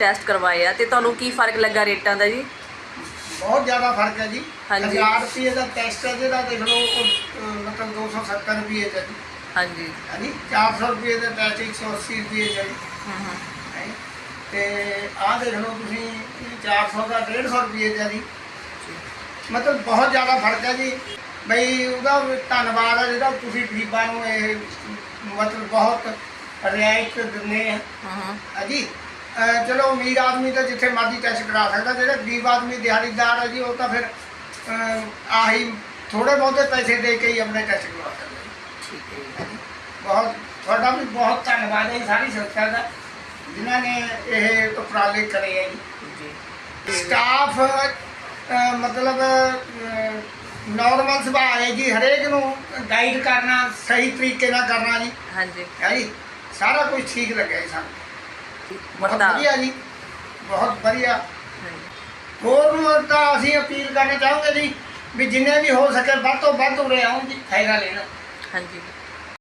Test ਕਰਵਾਏ ਆ ਤੇ ਤੁਹਾਨੂੰ ਕੀ ਫ਼ਰਕ ਲੱਗਾ ਰੇਟਾਂ ਦਾ ਜੀ? ਬਹੁਤ ਜ਼ਿਆਦਾ ਫ਼ਰਕ ਹੈ ਜੀ। ਹਾਂਜੀ। 1000 ਰੁਪਏ ਦਾ ਟੈਸਟ ਹੈ ਜਿਹੜਾ ਦੇਖ ਲਓ ਉਹ, ਅਹ, ਮਤਲਬ 270 ਰੁਪਏ ਦਾ ਜੀ। ਹਾਂਜੀ। ਹਾਂਜੀ 400 ਰੁਪਏ ਦਾ ਟੈਸਟ 180 ਰੁਪਏ ਦਾ ਜੀ। ਹੂੰ ਹੂੰ ਹੈਂ। ਤੇ ਆਹ ਦੇਖ ਲਓ ਤੁਸੀਂ 400 ਦਾ 150 ਰੁਪਏ ਦਾ ਜੀ। ਮਤਲਬ ਬਹੁਤ ਜ਼ਿਆਦਾ ਫ਼ਰਕ ਹੈ ਜੀ। ਬਈ ਉਹਦਾ ਵੀ ਧੰਨਵਾਦ ਹੈ ਜਿਹੜਾ ਤੁਸੀਂ ਗਰੀਬਾਂ ਨੂੰ ਇਹ ਮਤਲਬ ਬਹੁਤ ਰਿਆਇਤ ਦਿੰਦੇ ਆ। ਹੂੰ ਹੂੰ ਹਾਂਜੀ। ਚਲੋ ਅਮੀਰ ਆਦਮੀ ਤਾਂ ਜਿੱਥੇ ਮਰਜ਼ੀ ਟੈਸਟ ਕਰਾ ਸਕਦਾ ਜਿਹੜਾ ਗਰੀਬ ਆਦਮੀ ਦਿਹਾੜੀਦਾਰ ਹੈ ਜੀ ਉਹ ਤਾਂ ਫਿਰ ਆਹੀ ਥੋੜੇ ਬਹੁਤੇ ਪੈਸੇ ਦੇ ਕੇ ਹੀ ਆਪਣੇ ਟੈਸਟ ਕਰਵਾ ਸਕਦਾ ਬਹੁਤ ਤੁਹਾਡਾ ਵੀ ਬਹੁਤ ਧੰਨਵਾਦ ਹੈ ਸਾਰੀ ਸੰਸਥਾ ਦਾ ਜਿਨ੍ਹਾਂ ਨੇ ਇਹ ਉਪਰਾਲੇ ਕਰੇ ਹੈ ਜੀ। ਸਟਾਫ ਮਤਲਬ ਨਾਰਮਲ ਸੁਭਾਅ ਹੈ ਜੀ ਹਰੇਕ ਨੂੰ ਗਾਈਡ ਕਰਨਾ ਸਹੀ ਤਰੀਕੇ ਨਾਲ ਕਰਨਾ ਜੀ। ਹਾਂਜੀ। ਹੈ ਜੀ? ਸਾਰਾ ਕੁਝ ਠੀਕ ਲੱਗਿਆ ਜੀ ਸਾਨੂੰ। ਬਹੁਤ ਵਧੀਆ ਜੀ ਬਹੁਤ ਵਧੀਆ। ਹੋਰ ਨੂੰ ਤਾਂ ਅਸੀਂ ਅਪੀਲ ਕਰਨਾ ਚਾਹਾਂਗੇ ਜੀ ਵੀ ਜਿੰਨੇ ਵੀ ਹੋ ਸਕੇ ਵੱਧ ਤੋਂ ਵੱਧ ਉਰੇ ਆਉਣ ਜੀ ਫਾਇਦਾ ਲੈਣ। ਹਾਂਜੀ।